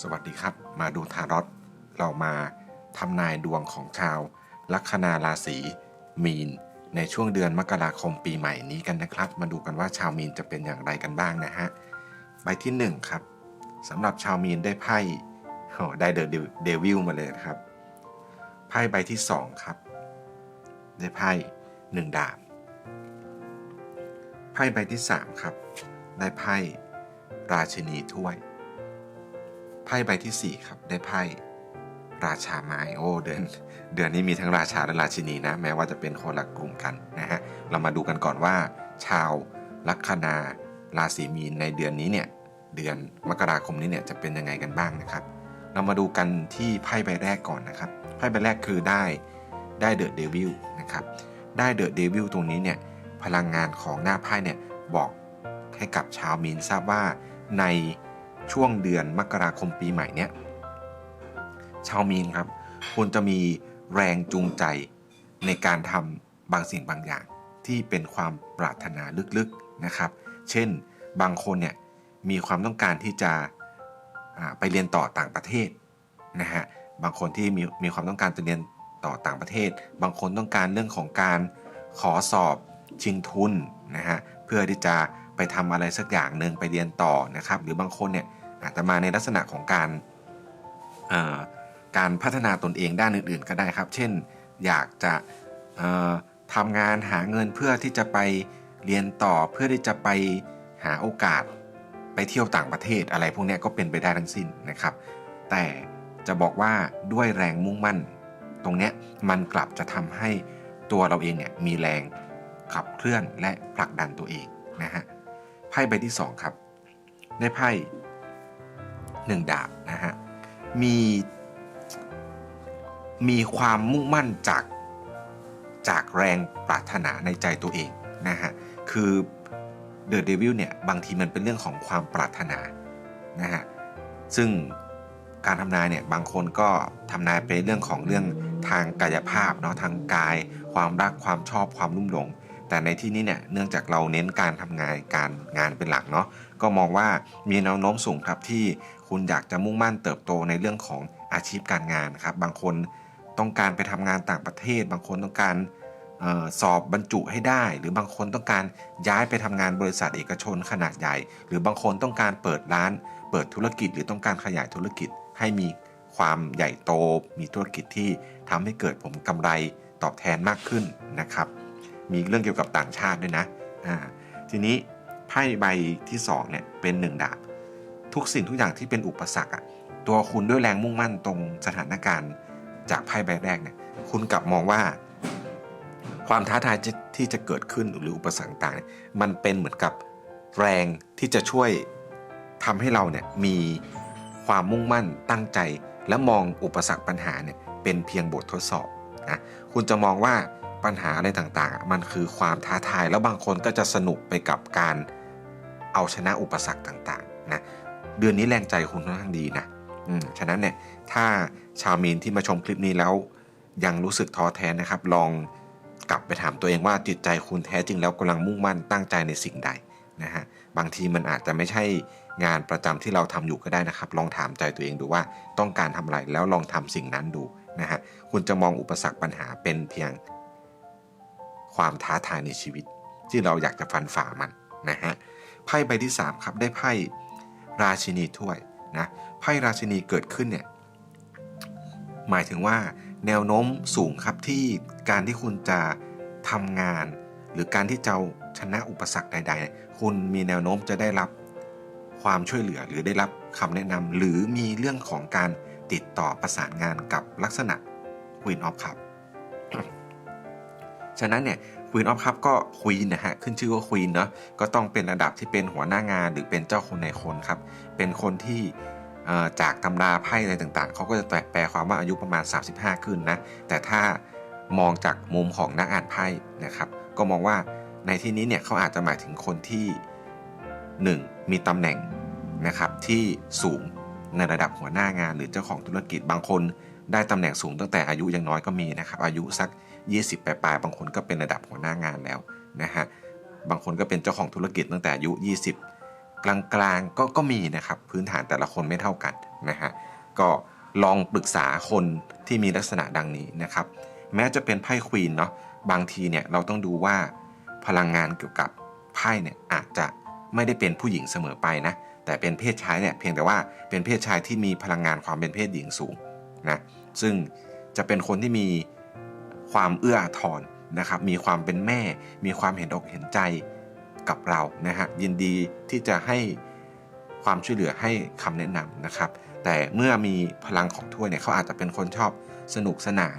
สวัสดีครับ มาดูทารอตเรามาทำนายดวงของชาว ลัคนาราศีมีน ในช่วงเดือนมกราคมปีใหม่นี้กันนะครับ มาดูกันว่าชาวมีนจะเป็นอย่างไรกันบ้างนะฮะใบที่1ครับสำหรับชาวมีนได้ไพ่ได้เดอะเดวิลมาเลยครับไพ่ใบที่ 2 ครับ ได้ไพ่หนึ่งดาบไพ่ใบที่ 3 ครับ ได้ไพ่ราชินีถ้วย ไพ่ใบที่ 4 ครับ ได้ไพ่ราชาไม้โอ้เดือนเดือนนี้มีทั้งราชาและราชินีนะ แม้ว่าจะเป็นคนละกลุ่มกันนะฮะเรามาดูกันก่อนว่า ชาวลัคนาราศีมีนในเดือนนี้เนี่ยเดือนมกราคมนี้เนี่ยจะเป็นยังไงกันบ้างนะครับ เรามาดูกันที่ไพ่ใบแรกก่อนนะครับไพ่ใบแรกคือได้ได้เดอะเดวิลนะครับได้เดอะเดวิลตรงนี้เนี่ยพลังงานของหน้าไพ่เนี่ยบอกให้กับชาวมีนทราบว่าใน ช่วงเดือนมกราคมปีใหม่เนี่ยชาวมีนครับคุณจะมีแรงจูงใจในการทำบางสิ่งบางอย่างที่เป็นความปรารถนาลึกๆนะครับ เช่นบางคนเนี่ยมีความต้องการที่จะไปเรียนต่อต่างประเทศนะฮะบางคนที่มีมีความต้องการจะเรียนต่อต่างประเทศ บางคนต้องการเรื่องของการขอสอบชิงทุนนะฮะเพื่อที่จะ ไปทำอะไรสักอย่างหนึ่งไปเรียนต่อนะครับ หรือบางคนเนี่ยอาจจะมาในลักษณะของการการพัฒนาตนเองด้านอื่นๆ ก็ได้ครับ เช่น อยากจะเอ่อทำงานหาเงินเพื่อที่จะไปเรียนต่อเพื่อที่จะไปหาโอกาสไปเที่ยวต่างประเทศอะไรพวกนี้ก็เป็นไปได้ทั้งสิ้นนะครับ แต่จะบอกว่าด้วยแรงมุ่งมั่น ตรงเนี้ยมันกลับจะทำให้ตัวเราเองเนี่ยมีแรงขับเคลื่อนและผลักดันตัวเองนะฮะ ไพ่ใบที่ 2 ครับ ได้ไพ่หนึ่งดาบนะฮะ มี มีความมุ่งมั่นจากจากแรงปรารถนาในใจตัวเองนะฮะ คือเดอะเดวิลเนี่ยบางทีมันเป็นเรื่องของความปรารถนานะฮะ ซึ่งการทำนายเนี่ยบางคนก็ทำนายไปเรื่องของเรื่องทางกายภาพเนาะทางกาย ความรักความชอบความรุ่มหลง แต่ในที่นี้เนี่ยเนื่องจากเราเน้นการทำงานการงานเป็นหลักเนาะก็มองว่ามีแนวโน้มสูงครับที่คุณอยากจะมุ่งมั่นเติบโตในเรื่องของอาชีพการงานครับบางคนต้องการไปทำงานต่างประเทศ บางคนต้องการออสอบบรรจุให้ได้ หรือบางคนต้องการย้ายไปทำงานบริษัทเอกชนขนาดใหญ่ หรือบางคนต้องการเปิดร้าน เปิดธุรกิจ หรือต้องการขยายธุรกิจให้มีความใหญ่โต มีธุรกิจที่ทำให้เกิดผลกำไรตอบแทนมากขึ้นนะครับ มีเรื่องเกี่ยวกับต่างชาติด้วยนะอ่าทีนี้ไพ่ใบที่2เนี่ยเป็นหนึ่งดาบ ทุกสิ่งทุกอย่างที่เป็นอุปสรรคอะตัวคุณด้วยแรงมุ่งมั่นตรงสถานการณ์จากไพ่ใบแรกเนี่ยคุณกลับมองว่า ความท้าทายที่จะเกิดขึ้นหรืออุปสรรคต่างๆมันเป็นเหมือนกับแรงที่จะช่วยทำให้เราเนี่ยมีความมุ่งมั่นตั้งใจ และมองอุปสรรคปัญหาเนี่ยเป็นเพียงบททดสอบนะคุณจะมองว่า ปัญหาอะไรต่างๆ มันคือความท้าทาย แล้วบางคนก็จะสนุกไปกับการเอาชนะอุปสรรคต่างๆนะเดือนนี้แรงใจคุณค่อนข้างดีนะอืมฉะนั้นเนี่ยถ้าชาวมีนที่มาชมคลิปนี้แล้วยังรู้สึกท้อแท้นะครับ ลองกลับไปถามตัวเองว่าจิตใจคุณแท้จริงแล้วกำลังมุ่งมั่นตั้งใจในสิ่งใดนะฮะบางทีมันอาจจะไม่ใช่งานประจำที่เราทำอยู่ก็ได้นะครับ ลองถามใจตัวเองดูว่าต้องการทำอะไรแล้วลองทำสิ่งนั้นดูนะฮะคุณจะมองอุปสรรคปัญหาเป็นเพียง ความท้าทายในชีวิต ที่เราอยากจะฟันฝ่ามันนะฮะไพ่ใบที่ 3 ครับได้ไพ่ราชินีถ้วยนะไพ่ราชินีเกิดขึ้นเนี่ยหมายถึงว่าแนวโน้มสูงครับที่การที่คุณจะทำงาน หรือการที่จะชนะอุปสรรคใด ๆ คุณมีแนวโน้มจะได้รับความช่วยเหลือหรือได้รับคำแนะนำหรือมีเรื่องของการติดต่อประสานงานกับลักษณะ Queen of Cup ฉะนั้นเนี่ย Queen of Cup ก็ Queen นะฮะขึ้นชื่อว่า Queen เนาะก็ต้องเป็นระดับที่เป็นหัวหน้างานหรือเป็นเจ้าคนในคนครับ เป็นคนที่จากตำราไพ่อะไรต่างๆ เขาก็จะแปลความว่าอายุประมาณ 35 ขึ้นนะ แต่ถ้ามองจากมุมของนักอ่านไพ่นะครับ ก็มองว่าในที่นี้เนี่ยเขาอาจจะหมายถึงคนที่ 1. มีตำแหน่งนะครับที่สูงในระดับหัวหน้างานหรือเจ้าของธุรกิจบางคน ได้ตำแหน่งสูงตั้งแต่อายุยังน้อยก็มีนะครับ อายุสัก 20ปลายๆบางคนก็เป็นระดับหัวหน้างานแล้วนะฮะบางคนก็เป็นเจ้าของธุรกิจตั้งแต่อายุ 20 กลางๆก็ก็มีนะครับพื้นฐานแต่ละคนไม่เท่ากันนะฮะก็ลองปรึกษาคนที่มีลักษณะดังนี้นะครับ แม้จะเป็นไพ่ควีนเนาะบางทีเนี่ยเราต้องดูว่าพลังงานเกี่ยวกับไพ่เนี่ยอาจจะไม่ได้เป็นผู้หญิงเสมอไปนะแต่เป็นเพศชายเนี่ยเพียงแต่ว่าเป็นเพศชายที่มีพลังงานความเป็นเพศหญิงสูงนะซึ่งจะเป็นคนที่มี ความเอื้ออาทรนะครับ มีความเป็นแม่ มีความเห็นอกเห็นใจกับเรานะฮะยินดีที่จะให้ความช่วยเหลือให้คำแนะนำนะครับ แต่เมื่อมีพลังของถ้วยเนี่ยเขาอาจจะเป็นคนชอบสนุกสนาน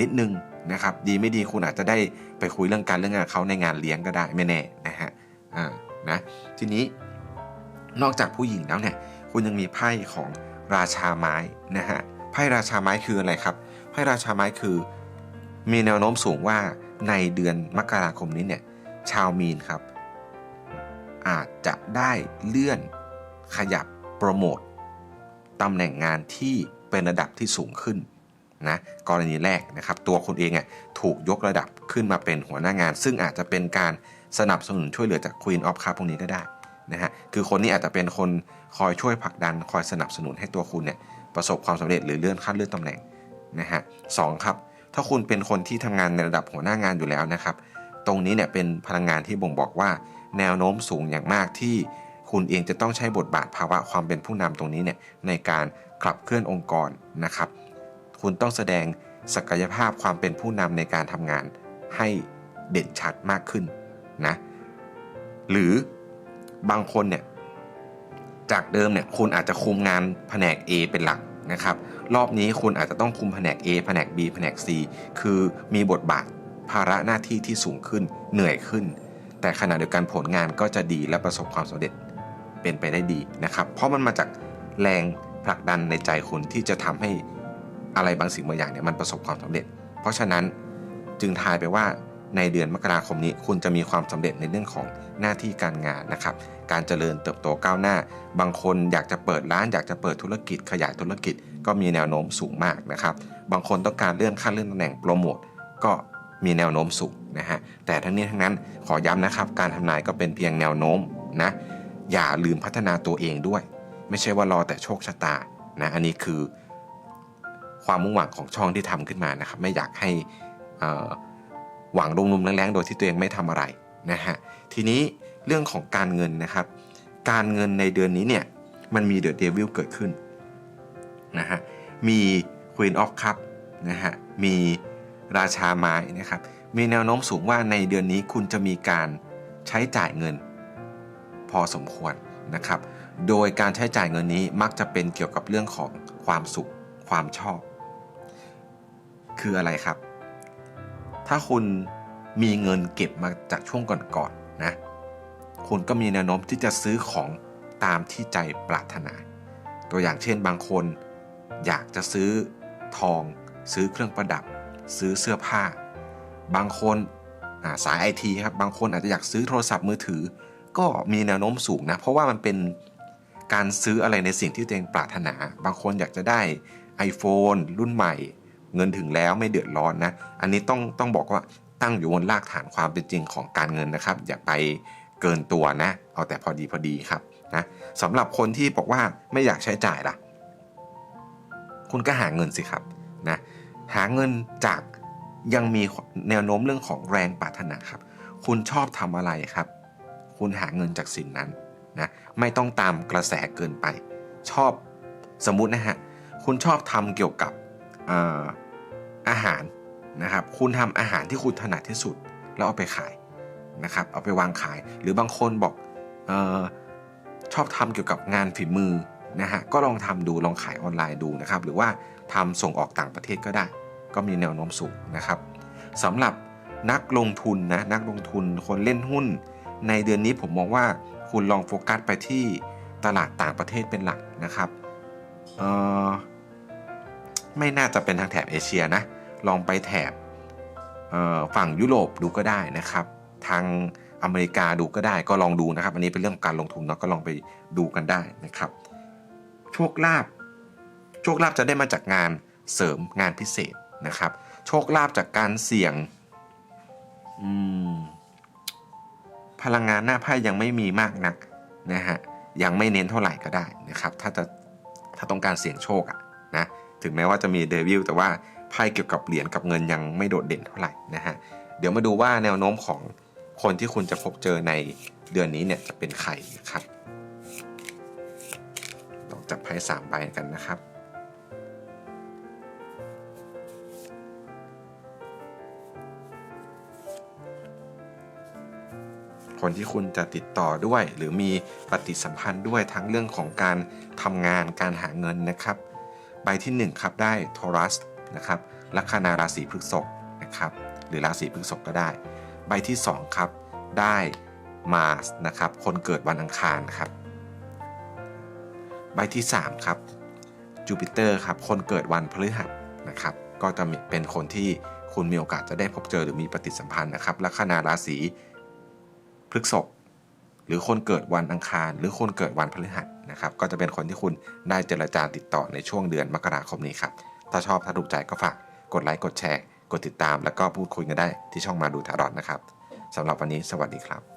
นิดนึงนะครับ ดีไม่ดีคุณอาจจะได้ไปคุยเรื่องการเรื่องงานเขาในงานเลี้ยงก็ได้ไม่แน่นะฮะอ่านะทีนี้นอกจากผู้หญิงแล้วเนี่ยคุณยังมีไพ่ของราชาไม้นะฮะไพ่ราชาไม้คืออะไรครับไพ่ราชาไม้คือ มีแนวโน้มสูงว่าในเดือนมกราคมนี้เนี่ยชาวมีนครับ อาจจะได้เลื่อนขยับโปรโมทตำแหน่งงานที่เป็นระดับที่สูงขึ้นนะกรณีแรกนะครับ ตัวคุณเองอะถูกยกระดับขึ้นมาเป็นหัวหน้างาน ซึ่งอาจจะเป็นการสนับสนุนช่วยเหลือจาก Queen of Cup พวกนี้ก็ได้นะฮะคือคนนี้อาจจะเป็นคนคอยช่วยผลักดันคอยสนับสนุนให้ตัวคุณเนี่ยประสบความสำเร็จหรือเลื่อนขั้นเลื่อนตำแหน่งนะฮะสองครับ ถ้าคุณเป็นคนที่ทำงานในระดับหัวหน้างานอยู่แล้วนะครับ ตรงนี้เนี่ยเป็นพลังงานที่บ่งบอกว่า แนวโน้มสูงอย่างมากที่คุณเองจะต้องใช้บทบาทภาวะความเป็นผู้นำตรงนี้เนี่ยในการขับเคลื่อนองค์กรนะครับ คุณต้องแสดงศักยภาพความเป็นผู้นำในการทำงานให้เด่นชัดมากขึ้นนะหรือบางคนเนี่ยจากเดิมเนี่ยคุณอาจจะคุมงานแผนก A เป็นหลัก นะครับรอบนี้คุณอาจจะต้องคุมแผนก A แผนก B แผนก C คือมีบทบาทภาระหน้าที่ที่สูงขึ้นเหนื่อยขึ้น แต่ขณะเดียวกันผลงานก็จะดีและประสบความสำเร็จเป็นไปได้ดีนะครับ เพราะมันมาจากแรงผลักดันในใจคุณที่จะทำให้อะไรบางสิ่งบางอย่างเนี่ยมันประสบความสำเร็จ เพราะฉะนั้นจึงทายไปว่า ในเดือนมกราคมนี้ คุณจะมีความสำเร็จในเรื่องของหน้าที่การงานนะครับ การเจริญเติบโตก้าวหน้า บางคนอยากจะเปิดร้านอยากจะเปิดธุรกิจขยายธุรกิจ ก็มีแนวโน้มสูงมากนะครับ บางคนต้องการเลื่อนขั้นเลื่อนตำแหน่งโปรโมทก็มีแนวโน้มสูงนะฮะ แต่ทั้งนี้ทั้งนั้นขอย้ำนะครับ การทำนายก็เป็นเพียงแนวโน้มนะ อย่าลืมพัฒนาตัวเองด้วย ไม่ใช่ว่ารอแต่โชคชะตานะ อันนี้คือความมุ่งหวังของช่องที่ทำขึ้นมานะครับ ไม่อยากให้อ่อ หวังรุมๆแรงๆ โดยที่ตัวเองไม่ทำอะไรนะฮะทีนี้เรื่องของการเงินนะครับ การเงินในเดือนนี้เนี่ยมันมีเดอะเดวิลเกิดขึ้นนะฮะมี Queen of Cup นะฮะมีราชาไม้นะครับมีแนวโน้มสูงว่าในเดือนนี้คุณจะมีการใช้จ่ายเงิน พอสมควรนะครับ โดยการใช้จ่ายเงินนี้มักจะเป็นเกี่ยวกับเรื่องของความสุขความชอบ คืออะไรครับ ถ้าคุณมีเงินเก็บมาจากช่วงก่อนๆนะคุณก็มีแนวโน้มที่จะซื้อของตามที่ใจปรารถนา ตัวอย่างเช่นบางคนอยากจะซื้อทอง ซื้อเครื่องประดับ ซื้อเสื้อผ้า บางคนาสายไอทีครับบางคนอาจจะอยากซื้อโทรศัพท์มือถือ ก็มีแนวโน้มสูงนะ เพราะว่ามันเป็นการซื้ออะไรในสิ่งที่ตัวเองปรารถนา บางคนอยากจะได้ iPhone รุ่นใหม่ เงินถึงแล้วไม่เดือดร้อนนะ อันนี้ต้องต้องบอกว่าตั้งอยู่บนรากฐานความเป็นจริงของการเงินนะครับ อย่าไปเกินตัวนะ เอาแต่พอดีพอดีครับนะสำหรับคนที่บอกว่าไม่อยากใช้จ่ายล่ะ คุณก็หาเงินสิครับนะหาเงินจากยังมีแนวโน้มเรื่องของแรงปรารถนาครับ คุณชอบทำอะไรครับ คุณหาเงินจากสิ่งนั้นนะไม่ต้องตามกระแสเกินไป ชอบสมมุตินะฮะคุณชอบทำเกี่ยวกับ อาหารนะครับ คุณทำอาหารที่คุณถนัดที่สุด แล้วเอาไปขายนะครับ เอาไปวางขาย หรือบางคนบอกออชอบทำเกี่ยวกับงานฝีมือนะฮะ ก็ลองทำดูลองขายออนไลน์ดูนะครับ หรือว่าทำส่งออกต่างประเทศก็ได้ ก็มีแนวโน้มสูงนะครับสำหรับนักลงทุนนะนักลงทุนคนเล่นหุ้น ในเดือนนี้ผมมองว่าคุณลองโฟกัสไปที่ตลาดต่างประเทศเป็นหลักนะครับ เอ่อ ไม่น่าจะเป็นทางแถบเอเชียนะ ลองไปแถบฝั่งยุโรปดูก็ได้นะครับ ทางอเมริกาดูก็ได้ก็ลองดูนะครับ อันนี้เป็นเรื่องของการลงทุนเนาะก็ลองไปดูกันได้นะครับ โชคลาภโชคลาภจะได้มาจากงานเสริมงานพิเศษนะครับ โชคลาภจากการเสี่ยงพลังงานหน้าไพ่ยังไม่มีมากนักนะฮะยังไม่เน้นเท่าไหร่ก็ได้นะครับ ถ้าจะถ้าต้องการเสี่ยงโชคอะนะ ถึงแม้ว่าจะมีเดวิลแต่ว่าไพ่เกี่ยวกับเหรียญกับเงินยังไม่โดดเด่นเท่าไหร่นะฮะเดี๋ยวมาดูว่าแนวโน้มของคนที่คุณจะพบเจอในเดือนนี้เนี่ยจะเป็นใครนะครับลองจับไพ่สามใบกันนะครับคนที่คุณจะติดต่อด้วย หรือมีปฏิสัมพันธ์ด้วยทั้งเรื่องของการทำงานการหาเงินนะครับ ใบที่ 1 ครับได้โทรัสนะครับลัคนาราศีพฤษภนะครับหรือราศีพฤษภก็ได้ ใบที่ 2 ครับ ได้มาสนะครับคนเกิดวันอังคารครับ ใบที่ 3 ครับจูปิเตอร์ครับคนเกิดวันพฤหัสนะครับก็จะเป็นคนที่คุณมีโอกาสจะได้พบเจอหรือมีปฏิสัมพันธ์นะครับลัคนาราศีพฤษภ หรือคนเกิดวันอังคาร หรือคนเกิดวันพฤหัสนะครับ ก็จะเป็นคนที่คุณได้เจรจาติดต่อในช่วงเดือนมกราคมนี้ครับ ถ้าชอบถ้าถูกใจก็ฝากกดไลค์กดแชร์ กดติดตาม แล้วก็พูดคุยกันได้ที่ช่องมาดูทารอนนะครับสำหรับวันนี้สวัสดีครับ